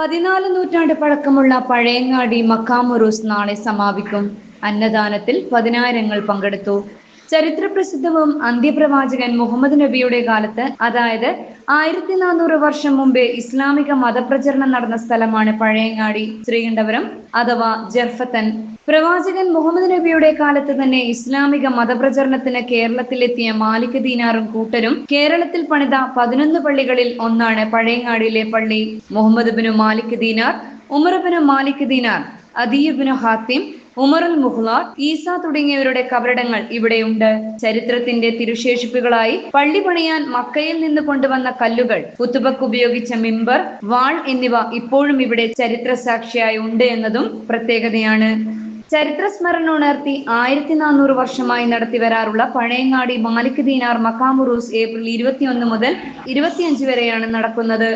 പതിനാല് നൂറ്റാണ്ട് പഴക്കമുള്ള പഴയങ്ങാടി മക്കാമുറൂസ് നാളെ സമാപിക്കും. അന്നദാനത്തിൽ പതിനായിരങ്ങൾ പങ്കെടുത്തു. ചരിത്രപ്രസിദ്ധവും അന്ത്യപ്രവാചകൻ മുഹമ്മദ് നബിയുടെ കാലത്ത് അതായത് ആയിരത്തി നാനൂറ് വർഷം മുമ്പേ ഇസ്ലാമിക മതപ്രചരണം നടന്ന സ്ഥലമാണ് പഴയങ്ങാടി ശ്രീകണ്ഠപുരം അഥവാ ജർഫത്തൻ. പ്രവാചകൻ മുഹമ്മദ് നബിയുടെ കാലത്ത് തന്നെ ഇസ്ലാമിക മതപ്രചരണത്തിന് കേരളത്തിലെത്തിയ മാലിക് ദീനാറും കൂട്ടരും കേരളത്തിൽ പണിത പതിനൊന്ന് പള്ളികളിൽ ഒന്നാണ് പഴയങ്ങാടിയിലെ പള്ളി. മുഹമ്മദ് ബിനു മാലിക് ദീനാർ ഉമർബിനു മാലിക് ദീനാർ അദീബിനു ഹാത്തിം ഉമറുൽ മുഹ്ലാർ ഈസ തുടങ്ങിയവരുടെ കബറിടങ്ങൾ ഇവിടെയുണ്ട്. ചരിത്രത്തിന്റെ തിരുശേഷിപ്പുകളായി പള്ളി പണിയാൻ മക്കയിൽ നിന്ന് കൊണ്ടുവന്ന കല്ലുകൾ കുത്തുബക്ക് ഉപയോഗിച്ച മിമ്പർ വാൾ എന്നിവ ഇപ്പോഴും ഇവിടെ ചരിത്ര സാക്ഷിയായി ഉണ്ട് എന്നതും പ്രത്യേകതയാണ്. ചരിത്ര സ്മരണ ഉണർത്തി ആയിരത്തി നാനൂറ് വർഷമായി നടത്തി വരാറുള്ള പഴയങ്ങാടി മാലിക് ദീനാർ മക്കാമുറൂസ് ഏപ്രിൽ ഇരുപത്തിയൊന്ന് മുതൽ ഇരുപത്തിയഞ്ച് വരെയാണ് നടക്കുന്നത്.